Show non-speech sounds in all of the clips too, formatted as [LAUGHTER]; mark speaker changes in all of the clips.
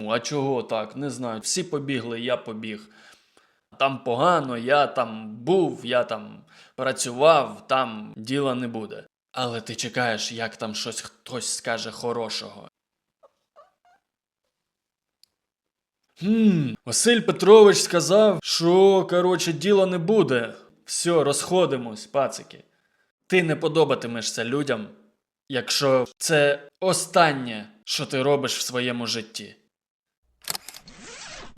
Speaker 1: Ну, А чого так? Не знаю. Всі побігли, я побіг. Там погано, я там був, я там працював, там діла не буде. Але ти чекаєш, як там щось хтось скаже хорошого. Хм, Василь Петрович сказав, що, коротше, діла не буде. Все, розходимось, пацики. Ти не подобатимешся людям, якщо це останнє, що ти робиш в своєму житті.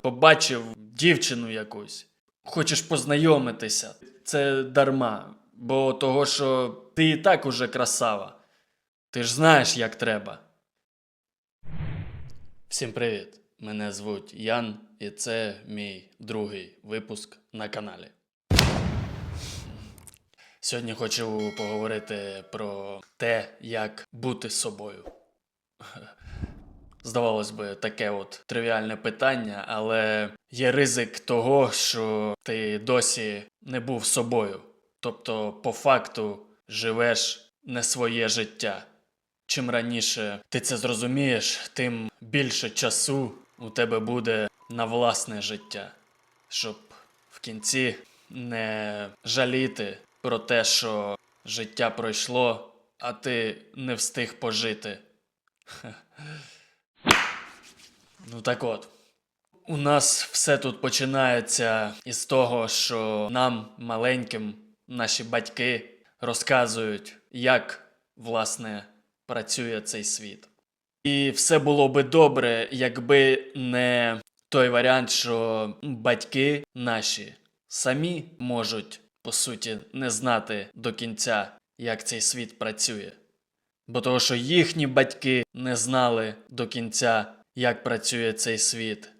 Speaker 1: Побачив дівчину якусь, хочеш познайомитися. Це дарма, бо того, що ти і так уже красава. Ти ж знаєш, як треба. Всім привіт! Мене звуть Ян, і це мій другий випуск на каналі. Сьогодні хочу поговорити про те, як бути собою. Здавалось би, таке от тривіальне питання, але є ризик того, що ти досі не був собою. Тобто, по факту, живеш не своє життя. Чим раніше ти це зрозумієш, тим більше часу у тебе буде на власне життя, щоб в кінці не жаліти про те, що життя пройшло, а ти не встиг пожити. [LAUGHS] Ну так от. У нас все тут починається із того, що нам, маленьким, наші батьки розказують, як власне працює цей світ. І все було би добре, якби не той варіант, що батьки наші самі можуть, по суті, не знати до кінця, як цей світ працює. Бо того, що їхні батьки не знали до кінця, як працює цей світ.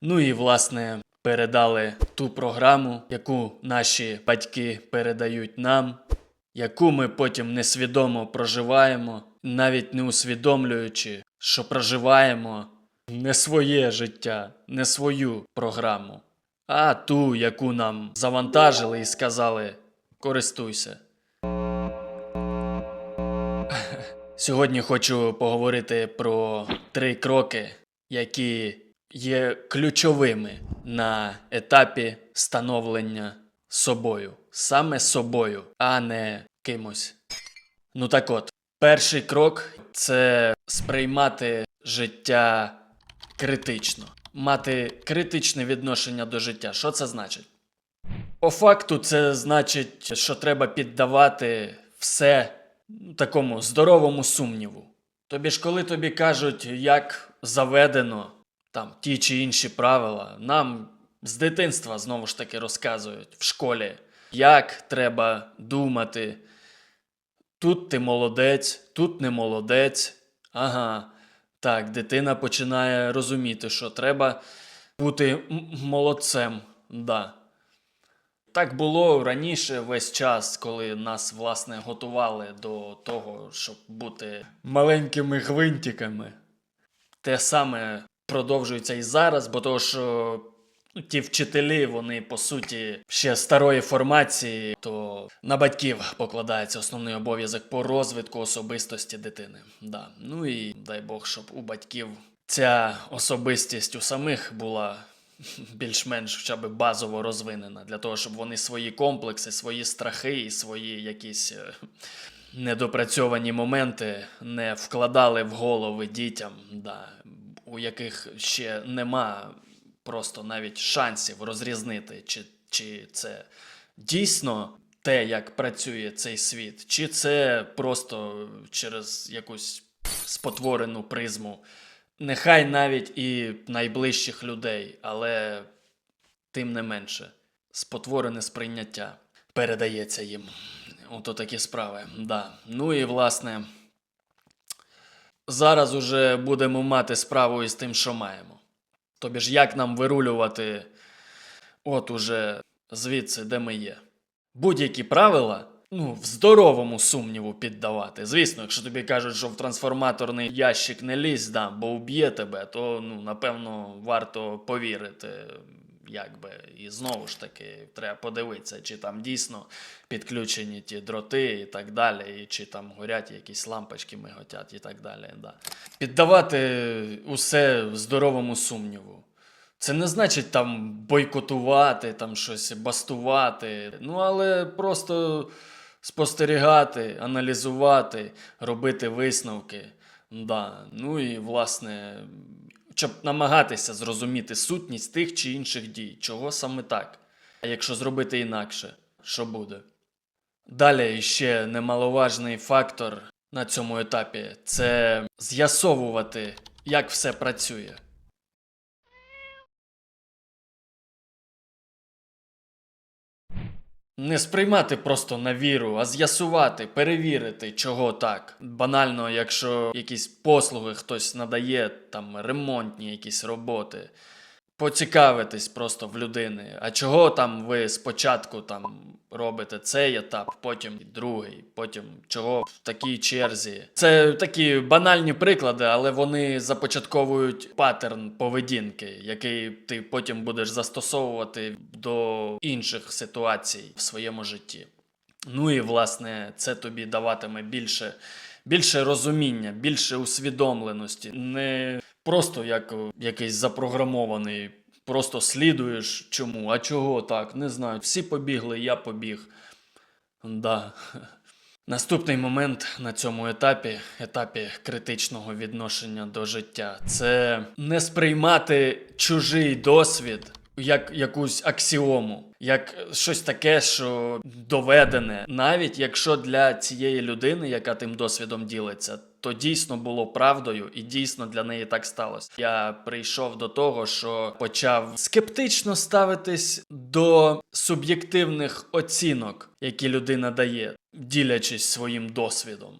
Speaker 1: Ну і власне передали ту програму, яку наші батьки передають нам, яку ми потім несвідомо проживаємо, навіть не усвідомлюючи, що проживаємо не своє життя, не свою програму, а ту, яку нам завантажили і сказали: користуйся. Сьогодні хочу поговорити про три кроки, які є ключовими на етапі становлення собою, саме собою, а не кимось. Ну так от, перший крок це сприймати життя критично, мати критичне відношення до життя. Що це значить? По факту, це значить, що треба піддавати все такому здоровому сумніву. Тобі ж, коли тобі кажуть, як заведено там ті чи інші правила, нам з дитинства знову ж таки розказують в школі, як треба думати. Тут ти молодець, тут не молодець. Ага. Так, дитина починає розуміти, що треба бути молодцем. Да. Так було раніше весь час, коли нас, власне, готували до того, щоб бути маленькими гвинтиками. Те саме продовжується і зараз, бо того, що ну, ті вчителі, вони по суті ще старої формації, то на батьків покладається основний обов'язок по розвитку особистості дитини. Да. Ну і дай Бог, щоб у батьків ця особистість у самих була [LAUGHS] більш-менш хоча б базово розвинена, для того, щоб вони свої комплекси, свої страхи і свої якісь е, недопрацьовані моменти не вкладали в голови дітям, да, у яких ще нема просто навіть шансів розрізнити, чи, чи це дійсно те, як працює цей світ, чи це просто через якусь спотворену призму. Нехай навіть і найближчих людей, але тим не менше, спотворене сприйняття передається їм. Ото такі справи. Да. Ну і власне, зараз уже будемо мати справу із тим, що маємо. Тобі ж як нам вирулювати от уже звідси, де ми є. Будь-які правила, ну, в здоровому сумніву піддавати. Звісно, якщо тобі кажуть, що в трансформаторний ящик не лізь, да, бо вб'є тебе, то ну, напевно варто повірити якби, і знову ж таки, треба подивитися, чи там дійсно підключені ті дроти і так далі, і чи там горять якісь лампочки миготять і так далі. Да. Піддавати усе здоровому сумніву. Це не значить там бойкотувати, там щось бастувати. Ну, але просто спостерігати, аналізувати, робити висновки. Да. Ну і власне, щоб намагатися зрозуміти сутність тих чи інших дій, чого саме так. А якщо зробити інакше, що буде? Далі ще немаловажний фактор на цьому етапі це з'ясовувати, як все працює. Не сприймати просто на віру, а з'ясувати, перевірити, чого так. Банально, якщо якісь послуги хтось надає, там ремонтні якісь роботи, поцікавитись просто в людини. А чого там ви спочатку там робите цей етап, потім другий, потім чого в такій черзі? Це такі банальні приклади, але вони започатковують паттерн поведінки, який ти потім будеш застосовувати до інших ситуацій в своєму житті. Ну і власне це тобі даватиме більше, більше розуміння, більше усвідомленості. Не просто як якийсь запрограмований, просто слідуєш чому, а чого так, не знаю. Всі побігли, я побіг. Да. [LAUGHS] Наступний момент на цьому етапі, етапі критичного відношення до життя, це не сприймати чужий досвід як якусь аксіому, як щось таке, що доведене, навіть якщо для цієї людини, яка тим досвідом ділиться, то дійсно було правдою і дійсно для неї так сталося. Я прийшов до того, що почав скептично ставитись до суб'єктивних оцінок, які людина дає, ділячись своїм досвідом.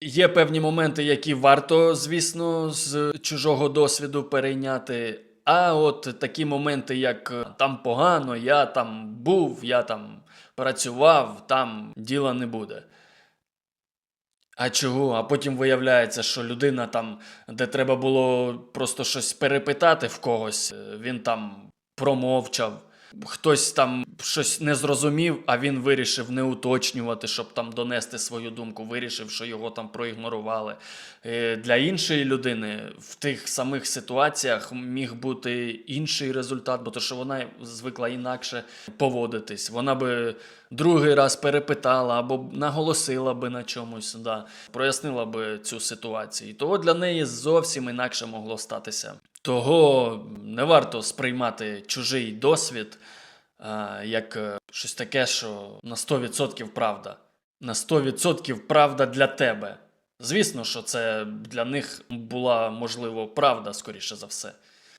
Speaker 1: Є певні моменти, які варто, звісно, з чужого досвіду перейняти. А от такі моменти, як там погано, я там був, я там працював, там діла не буде. А чого? А потім виявляється, що людина там, де треба було просто щось перепитати в когось, е, він там промовчав. Хтось там щось не зрозумів, а він вирішив не уточнювати, щоб там донести свою думку, вирішив, що його там проігнорували. Е, Для іншої людини в тих самих ситуаціях міг бути інший результат, бо то, що вона звикла інакше поводитись. Вона би другий раз перепитала або наголосила би на чомусь, да, прояснила би цю ситуацію. І того для неї зовсім інакше могло статися. Того не варто сприймати чужий досвід як е, щось таке, що на 100% правда. На 100% правда для тебе. Звісно, що це для них була, можливо, правда, скоріше за все.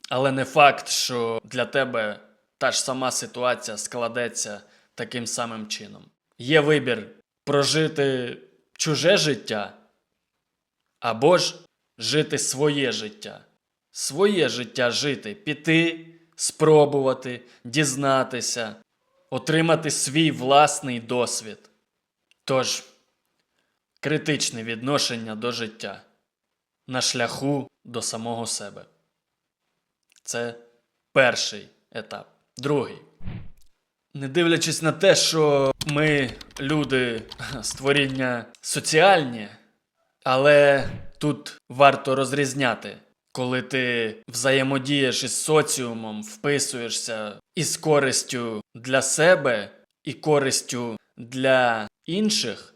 Speaker 1: Але не факт, що для тебе та ж сама ситуація складеться таким самим чином. Є вибір прожити чуже життя або ж жити своє життя. Своє життя жити, піти, спробувати, дізнатися, отримати свій власний досвід. Тож, критичне відношення до життя на шляху до самого себе. Це перший етап. Другий. Не дивлячись на те, що ми, люди, створіння соціальні, але тут варто розрізняти, коли ти взаємодієш із соціумом, вписуєшся із користю для себе і користю для інших,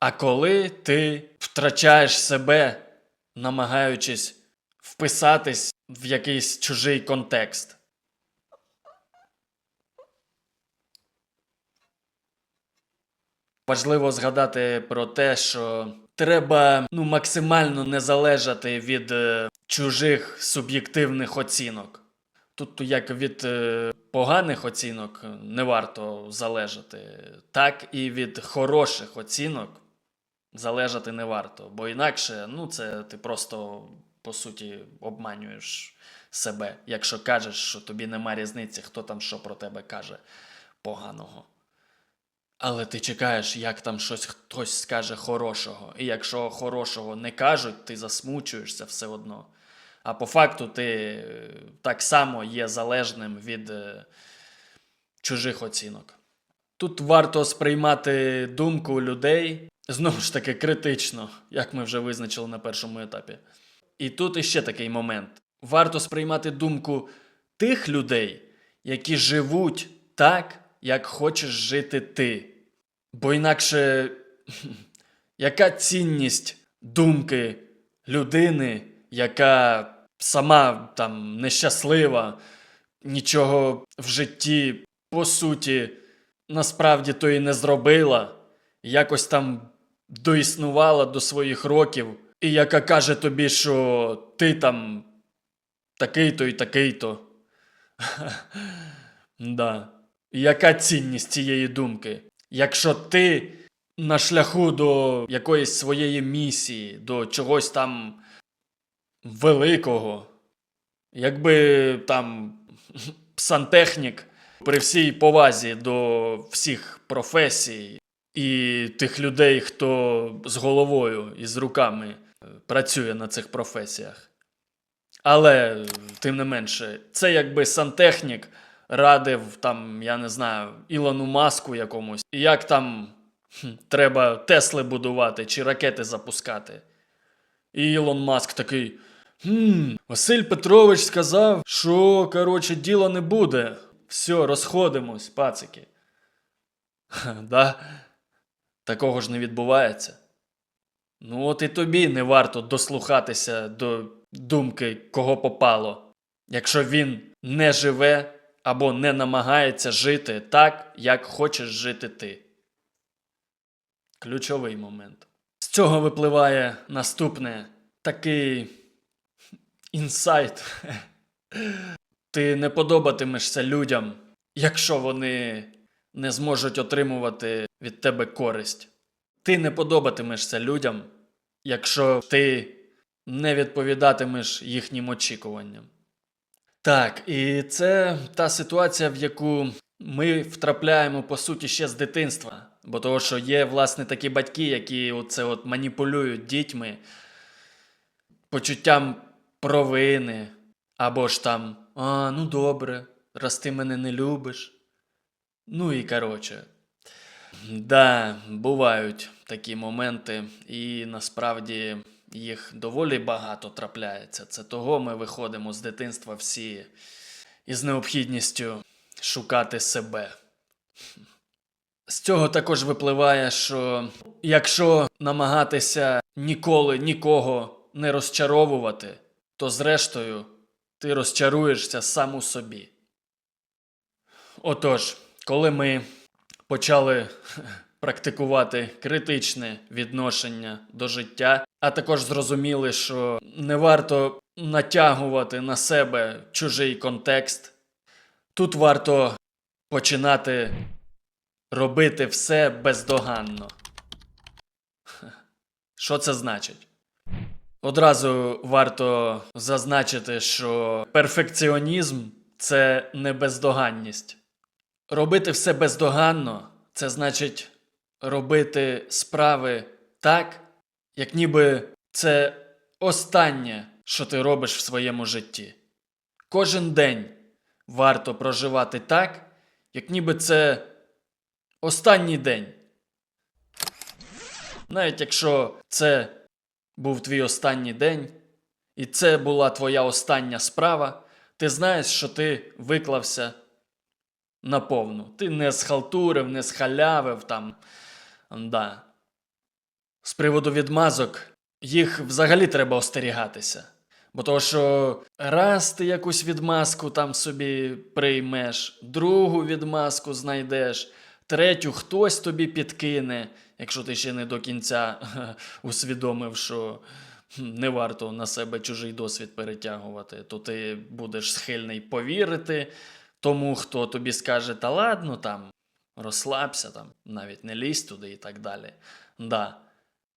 Speaker 1: а коли ти втрачаєш себе, намагаючись вписатись в якийсь чужий контекст. Важливо згадати про те, що треба ну, максимально не залежати від е, чужих суб'єктивних оцінок. Тут як від е, поганих оцінок не варто залежати, так і від хороших оцінок залежати не варто. Бо інакше, ну, це ти просто по суті обманюєш себе, якщо кажеш, що тобі нема різниці, хто там що про тебе каже поганого. Але ти чекаєш, як там щось хтось скаже хорошого. І якщо хорошого не кажуть, ти засмучуєшся все одно. а по факту ти е, так само є залежним від е, чужих оцінок. Тут варто сприймати думку людей знову ж таки критично, як ми вже визначили на першому етапі. І тут іще такий момент: варто сприймати думку тих людей, які живуть так, як хочеш жити ти. Бо інакше, [LAUGHS] яка цінність думки людини, яка сама там нещаслива, нічого в житті, по суті, насправді то і не зробила, якось там доіснувала до своїх років, і яка каже тобі, що ти там такий-то і такий-то. [LAUGHS] Да. Яка цінність цієї думки? Якщо ти на шляху до якоїсь своєї місії, до чогось там великого, якби там [LAUGHS] сантехнік при всій повазі до всіх професій і тих людей, хто з головою і з руками е, працює на цих професіях. Але, тим не менше, це якби сантехнік радив там, я не знаю, Ілону Маску якомусь, як там треба Тесли будувати чи ракети запускати. І Ілон Маск такий. Хм, Василь Петрович сказав, що, коротше, діла не буде. Все, розходимось, пацики. Ха, [LAUGHS] Да? Такого ж не відбувається. Ну, от і тобі не варто дослухатися до думки, кого попало, якщо він не живе або не намагається жити так, як хочеш жити ти. Ключовий момент. З цього випливає наступне такий інсайт. [LAUGHS] Ти не подобатимешся людям, якщо вони не зможуть отримувати від тебе користь. Ти не подобатимешся людям, якщо ти не відповідатимеш їхнім очікуванням. Так, і це та ситуація, в яку ми втрапляємо по суті ще з дитинства. Бо того, що є, власне, такі батьки, які оце от маніпулюють дітьми почуттям провини, або ж там, а, ну добре, раз ти мене не любиш. Ну і коротше. Да, бувають такі моменти, і насправді їх доволі багато трапляється. Це того ми виходимо з дитинства всі із необхідністю шукати себе. З цього також випливає, що якщо намагатися ніколи нікого не розчаровувати, то зрештою ти розчаруєшся сам у собі. Отож, коли ми почали [LAUGHS] практикувати критичне відношення до життя, а також зрозуміли, що не варто натягувати на себе чужий контекст, тут варто починати робити все бездоганно. [LAUGHS] Що це значить? Одразу варто зазначити, що перфекціонізм це не бездоганність. Робити все бездоганно це значить робити справи так, як ніби це останнє, що ти робиш в своєму житті. Кожен день варто проживати так, як ніби це останній день. Навіть якщо це був твій останній день, і це була твоя остання справа, ти знаєш, що ти виклався наповну. Ти не схалтурив, не схалявив там. Да. З приводу відмазок, їх взагалі треба остерігатися. Бо того, що раз ти якусь відмазку там собі приймеш, другу відмазку знайдеш, третю хтось тобі підкине, якщо ти ще не до кінця [LAUGHS] усвідомив, що не варто на себе чужий досвід перетягувати, то ти будеш схильний повірити тому, хто тобі скаже, та ладно там, розслабся там, навіть не лізь туди і так далі. Да.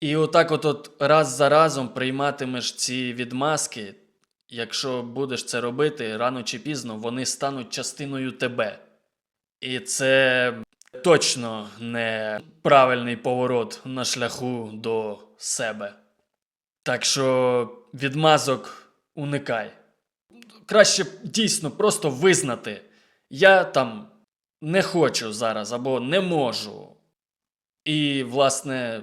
Speaker 1: І отак от, раз за разом прийматимеш ці відмазки, якщо будеш це робити, рано чи пізно вони стануть частиною тебе. І це точно не правильний поворот на шляху до себе. Так що відмазок уникай. Краще дійсно просто визнати. Я там не хочу зараз або не можу. І, власне,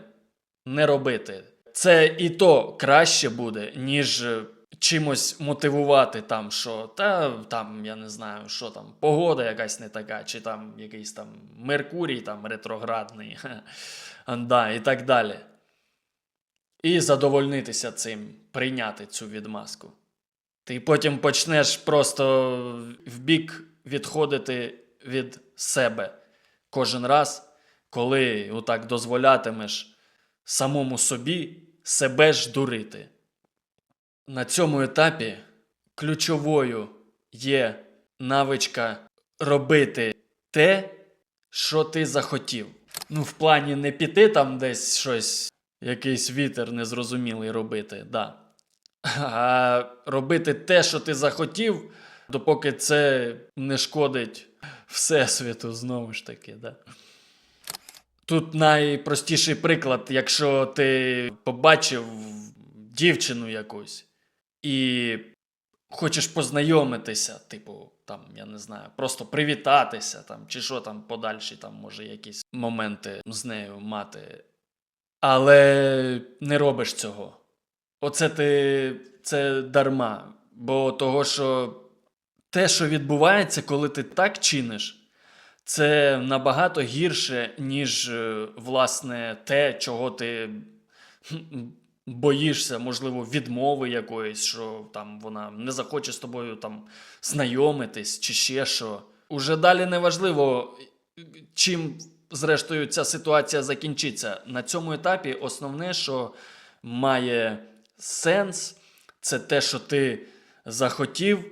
Speaker 1: не робити. Це і то краще буде, ніж е, чимось мотивувати там, що та там, я не знаю, що там, погода якась не така, чи там якийсь там Меркурій там ретроградний, [LAUGHS] да, і так далі. І задовольнитися цим, прийняти цю відмазку. Ти потім почнеш просто вбік відходити від себе кожен раз, коли отак дозволятимеш самому собі себе ж дурити. На цьому етапі ключовою є навичка робити те, що ти захотів. Ну, в плані не піти там десь щось, якийсь вітер незрозумілий робити, да. А робити те, що ти захотів, допоки це не шкодить Всесвіту, знову ж таки, да. Тут найпростіший приклад, якщо ти побачив дівчину якусь і хочеш познайомитися, типу, там, я не знаю, просто привітатися, там, чи що там подальші, там, може, якісь моменти з нею мати. Але не робиш цього. Оце ти це дарма. Бо того, що те, що відбувається, коли ти так чиниш, це набагато гірше, ніж е, власне те, чого ти боїшся, можливо, відмови якоїсь, що там вона не захоче з тобою там знайомитись чи ще що. Уже далі не важливо, чим зрештою ця ситуація закінчиться. На цьому етапі основне, що має сенс, це те, що ти захотів,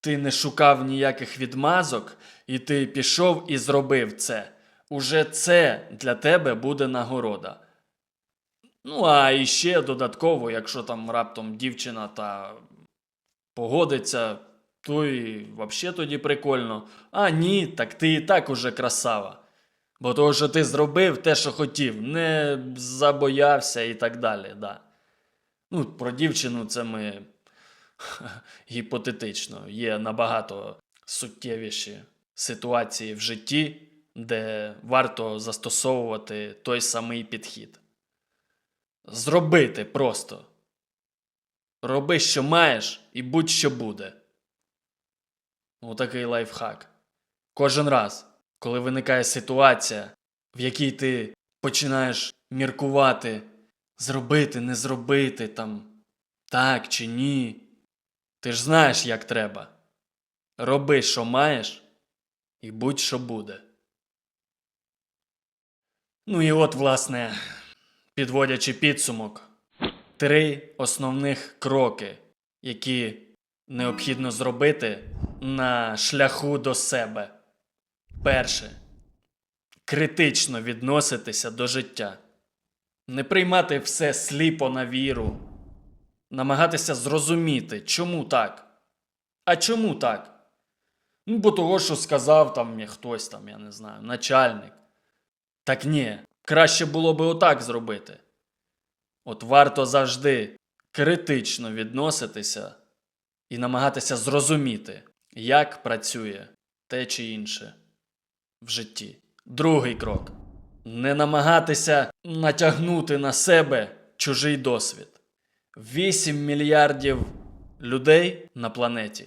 Speaker 1: ти не шукав ніяких відмазок, і ти пішов і зробив це. Уже це для тебе буде нагорода. Ну, а іще додатково, якщо там раптом дівчина та погодиться, то і взагалі тоді прикольно. А ні, так ти і так уже красава. Бо того, що ти зробив те, що хотів, не забоявся і так далі. Да. Ну, про дівчину це ми [LAUGHS] гіпотетично. Є набагато суттєвіші ситуації в житті, де варто застосовувати той самий підхід. Зробити просто. Роби, що маєш, і будь що буде. Отакий лайфхак. Кожен раз, коли виникає ситуація, в якій ти починаєш міркувати, зробити, не зробити там, так чи ні. Ти ж знаєш, як треба. Роби, що маєш, і будь що буде. Ну і от, власне, підводячи підсумок, три основних кроки, які необхідно зробити на шляху до себе. Перше. Критично відноситися до життя. Не приймати все сліпо на віру. Намагатися зрозуміти, чому так. А чому так? Ну, бо того, що сказав там хтось там, я не знаю, начальник. Так ні, краще було би отак зробити. От варто завжди критично відноситися і намагатися зрозуміти, як працює те чи інше в житті. Другий крок не намагатися натягнути на себе чужий досвід. 8 мільярдів людей на планеті.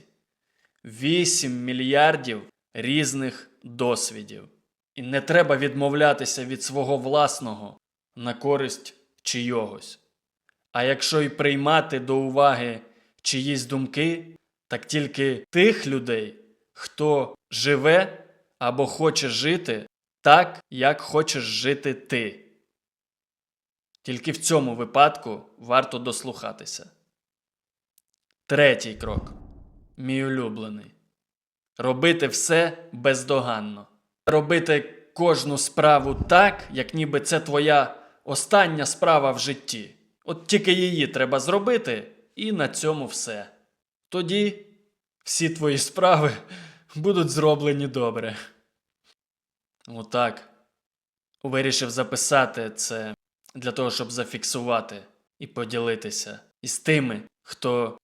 Speaker 1: 8 мільярдів різних досвідів. І не треба відмовлятися від свого власного на користь чийогось. А якщо й приймати до уваги чиїсь думки, так тільки тих людей, хто живе або хоче жити так, як хочеш жити ти. Тільки в цьому випадку варто дослухатися. Третій крок. Мій улюблений. Робити все бездоганно. Робити кожну справу так, як ніби це твоя остання справа в житті. От тільки її треба зробити, і на цьому все. Тоді всі твої справи будуть зроблені добре. Отак. Вирішив записати це для того, щоб зафіксувати і поділитися із тими, хто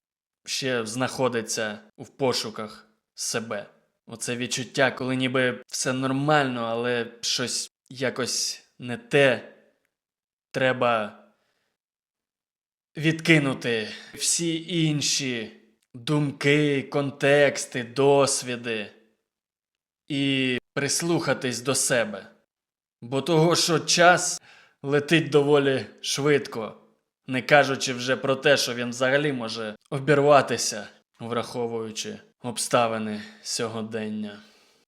Speaker 1: ще знаходиться в пошуках себе. Оце відчуття, коли ніби все нормально, але щось якось не те. Треба відкинути всі інші думки, контексти, досвіди і прислухатись до себе. Бо того, що час летить доволі швидко, не кажучи вже про те, що він взагалі може обірватися, враховуючи обставини сьогодення.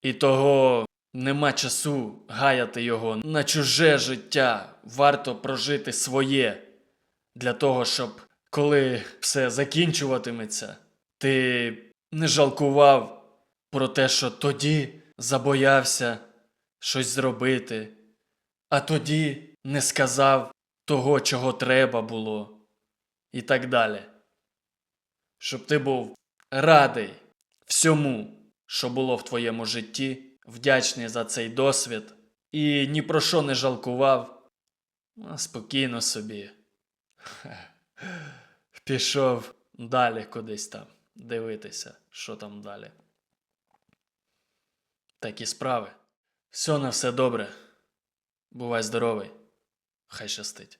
Speaker 1: І того нема часу гаяти його на чуже життя, варто прожити своє для того, щоб коли все закінчуватиметься, ти не жалкував про те, що тоді забоявся щось зробити, а тоді не сказав того, чого треба було, і так далі. Щоб ти був радий всьому, що було в твоєму житті, вдячний за цей досвід і ні про що не жалкував, а спокійно собі. [LAUGHS] Пішов далі кудись там дивитися, що там далі. Такі справи. Все на все добре. Бувай здоровий. Хай щастить.